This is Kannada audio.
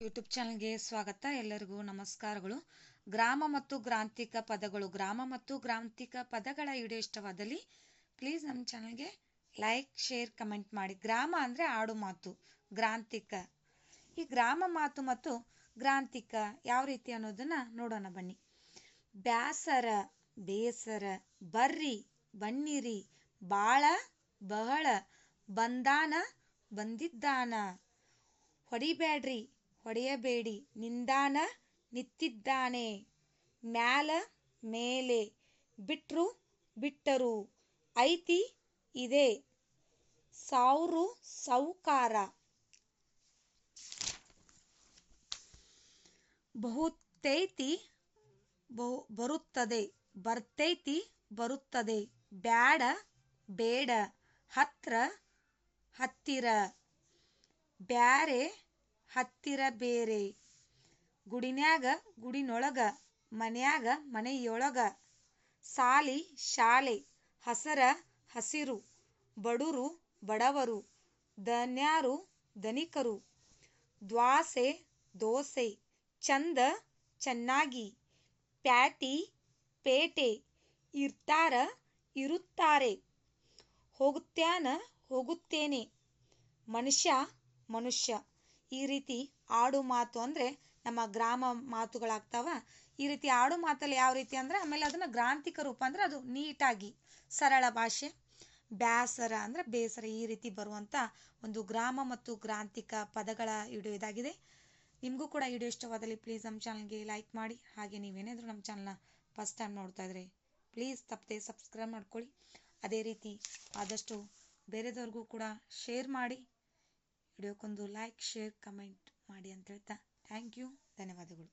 ಯೂಟ್ಯೂಬ್ ಚಾನಲ್ಗೆ ಸ್ವಾಗತ. ಎಲ್ಲರಿಗೂ ನಮಸ್ಕಾರಗಳು. ಗ್ರಾಮ ಮತ್ತು ಗ್ರಾಂತಿಕ ಪದಗಳು. ಗ್ರಾಮ ಮತ್ತು ಗ್ರಾಂತಿಕ ಪದಗಳ ವಿಡಿಯೋ ಇಷ್ಟವಾದಲ್ಲಿ ಪ್ಲೀಸ್ ನಮ್ಮ ಚಾನಲ್ಗೆ ಲೈಕ್ ಶೇರ್ ಕಮೆಂಟ್ ಮಾಡಿ. ಗ್ರಾಮ ಅಂದರೆ ಆಡು ಮಾತು ಗ್ರಾಂತಿಕ ಈ ಗ್ರಾಮ ಮಾತು ಮತ್ತು ಗ್ರಾಂತಿಕ ಯಾವ ರೀತಿ ಅನ್ನೋದನ್ನ ನೋಡೋಣ ಬನ್ನಿ. ಬ್ಯಾಸರ, ಬೇಸರ, ಬರ್ರಿ, ಬನ್ನಿರಿ, ಬಾಳ, ಬಹಳ, ಬಂದಾನ, ಬಂದಿದ್ದಾನ, ಹೊಡಿಬ್ಯಾಡ್ರಿ ಹೊಡೆಯಬೇಡಿ. ನಿಂದಾನ ನಿತ್ತಿದ್ದಾನೆ. ಮ್ಯಾಲ ಮೇಲೆ ಬಿಟ್ರು ಬಿಟ್ಟರು. ಐತಿ ಇದೆ. ಸಾವ್ರು ಸೌಕಾರ ಬಹುತೈತಿ ಬಹು ಬರುತ್ತದೆ. ಬರ್ತೈತಿ ಬರುತ್ತದೆ. ಬ್ಯಾಡ ಬೇಡ. ಹತ್ರ ಹತ್ತಿರ. ಬ್ಯಾರೆ ಹತ್ತಿರ ಬೇರೆ. ಗುಡಿನ್ಯಾಗ, ಗುಡಿನೊಳಗ, ಮನ್ಯಾಗ, ಮನೆಯೊಳಗ. ಸಾಲಿ, ಶಾಲೆ, ಹಸರ, ಹಸಿರು, ಬಡುರು, ಬಡವರು ದನ್ಯಾರು ಧನಿಕರು. ದ್ವಾಸೆ, ದೋಸೆ, ಚಂದ, ಚೆನ್ನಾಗಿ. ಪ್ಯಾಟಿ, ಪೇಟೆ, ಇರ್ತಾರ, ಇರುತ್ತಾರೆ. ಹೋಗುತ್ಯಾನ, ಹೋಗುತ್ತೇನೆ. ಮನುಷ್ಯ ಮನುಷ್ಯ. ಈ ರೀತಿ ಆಡು ಮಾತು ಅಂದರೆ ನಮ್ಮ ಗ್ರಾಮ ಮಾತುಗಳಾಗ್ತಾವ. ಈ ರೀತಿ ಆಡು ಮಾತಲ್ಲಿ ಯಾವ ರೀತಿ ಅಂದರೆ ಆಮೇಲೆ ಅದನ್ನು ಗ್ರಾಂಥಿಕ ರೂಪ ಅಂದರೆ ಅದು ನೀಟಾಗಿ ಸರಳ ಭಾಷೆ, ಬ್ಯಾಸರ ಅಂದರೆ ಬೇಸರ ಈ ರೀತಿ ಬರುವಂಥ ಒಂದು ಗ್ರಾಮ ಮತ್ತು ಗ್ರಾಂಥಿಕ ಪದಗಳ ವಿಡಿಯೋ ಇದಾಗಿದೆ. ನಿಮಗೂ ಕೂಡ ವಿಡಿಯೋ ಇಷ್ಟವಾದಲ್ಲಿ ಪ್ಲೀಸ್ ನಮ್ಮ ಚಾನಲ್ಗೆ ಲೈಕ್ ಮಾಡಿ. ಹಾಗೆ ನೀವೇನಾದರೂ ನಮ್ಮ ಚಾನಲ್ನ ಫಸ್ಟ್ ಟೈಮ್ ನೋಡ್ತಾ ಇದ್ರೆ ಪ್ಲೀಸ್ ತಪ್ಪದೆ ಸಬ್ಸ್ಕ್ರೈಬ್ ಮಾಡ್ಕೊಳ್ಳಿ. ಅದೇ ರೀತಿ ಆದಷ್ಟು ಬೇರೆದವ್ರಿಗೂ ಕೂಡ ಶೇರ್ ಮಾಡಿ. ವಿಡಿಯೋಕ್ಕೊಂದು ಲೈಕ್ ಶೇರ್ ಕಮೆಂಟ್ ಮಾಡಿ ಅಂತ ಹೇಳ್ತಾ ಥ್ಯಾಂಕ್ ಯು ಧನ್ಯವಾದಗಳು.